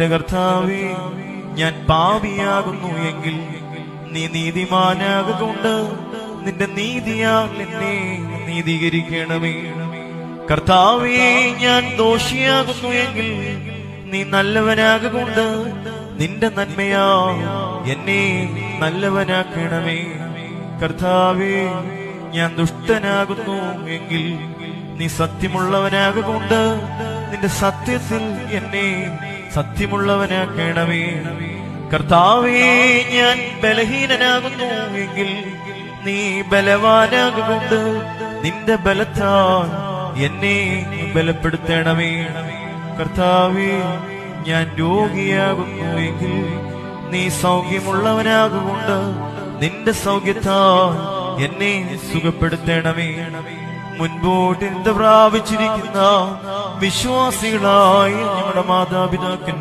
എന്റെ കർത്താവേ ഞാൻ പാവിയാകുന്നു എങ്കിൽ നീ നീതിമാനാകൊണ്ട് നിന്റെ നീതിയാൽ എന്നെ നീതീകരിക്കണമേ. കർത്താവേ ഞാൻ ദോഷിയാകുന്നു എങ്കിൽ നീ നല്ലവനാകൊണ്ട് നിന്റെ നന്മയാ എന്നെ നല്ലവനാക്കണമേ. കർത്താവേ ഞാൻ ദുഷ്ടനാകുന്നു എങ്കിൽ നീ സത്യമുള്ളവനാകൊണ്ട് നിന്റെ സത്യത്തിൽ എന്നെ സത്യമുള്ളവനാക്കണമേ കർത്താവേ ഞാൻ ബലഹീനനാകുന്നു എങ്കിൽ നീ ബലവാനാകൊണ്ട് നിന്റെ ബലത്താൽ എന്നെ ബലപ്പെടുത്തണമേ. കർത്താവേ ഞാൻ രോഗിയാകുന്നു എങ്കിൽ നീ സൗഖ്യമുള്ളവനാകൊണ്ട് നിന്റെ സൗഖ്യത്താൽ എന്നെ സുഖപ്പെടുത്തണമേ. മുൻപോട്ട് എന്ത് പ്രാപിച്ചിരിക്കുന്ന വിശ്വാസികളായി നമ്മുടെ മാതാപിതാക്കൻ